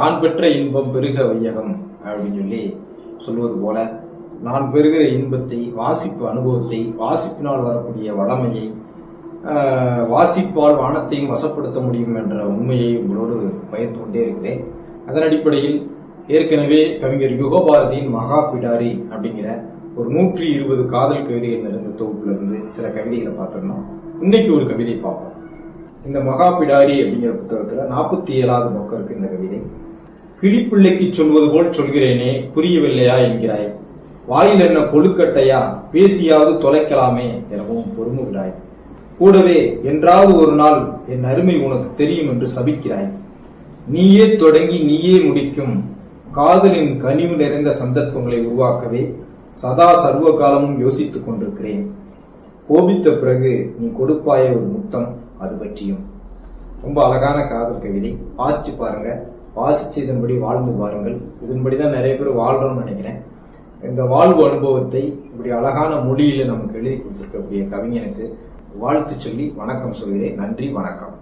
நான் பெற்ற இன்பம் பெருக வையகம் அப்படின்னு சொல்லி சொல்வது போல நான் பெறுகிற இன்பத்தை வாசிப்பு அனுபவத்தை வாசிப்பினால் வரக்கூடிய வளமையை வாசிப்பால் வானத்தையும் வசப்படுத்த முடியும் என்ற உண்மையை உங்களோடு பயிர்ந்து கொண்டே இருக்கிறேன். அதன் அடிப்படையில் ஏற்கனவே கவிஞர் யுகபாரதியின் மகா பிடாரி அப்படிங்கிற ஒரு நூற்றி இருபது காதல் கவிதைகள் நிறைந்த தொகுப்புல இருந்து சில கவிதைகளை பார்த்தோம்னா இன்னைக்கு ஒரு கவிதை பார்ப்போம். இந்த மகா பிடாரி அப்படிங்கிற புத்தகத்தில் நாற்பத்தி ஏழாவது பக்கம் இருக்கு இந்த கவிதை. கிளிப்பிள்ளைக்கு சொல்வது போல் சொல்கிறேனே புரியவில்லையா என்கிறாய். வாயில் என்ன கொழுக்கட்டையா? பேசியாவது தொலைக்கலாமே எனவும் பொறுமுகிறாய். கூடவே என்றாவது ஒரு நாள் என் அருமை உனக்கு தெரியும் என்று சபிக்கிறாய். நீயே தொடங்கி நீயே முடிக்கும் காதலின் கனிவு நிறைந்த சந்தர்ப்பங்களை உருவாக்கவே சதா சர்வ காலமும் யோசித்துக் கொண்டிருக்கிறேன். கோபித்த பிறகு நீ கொடுப்பாய ஒரு முத்தம் அது பற்றியும். ரொம்ப அழகான காதல் கவிதை. வாசிச்சு பாருங்க. வாசித்து இதன்படி வாழ்ந்து பாருங்கள் இதன்படி தான் நிறைய பேர் வாழ்கிறோம்னு நினைக்கிறேன். இந்த வாழ்வு அனுபவத்தை இப்படி அழகான மொழியில் நமக்கு எழுதி கொடுத்துருக்கக்கூடிய கவிஞனுக்கு வாழ்த்து சொல்லி வணக்கம் சொல்கிறேன். நன்றி வணக்கம்.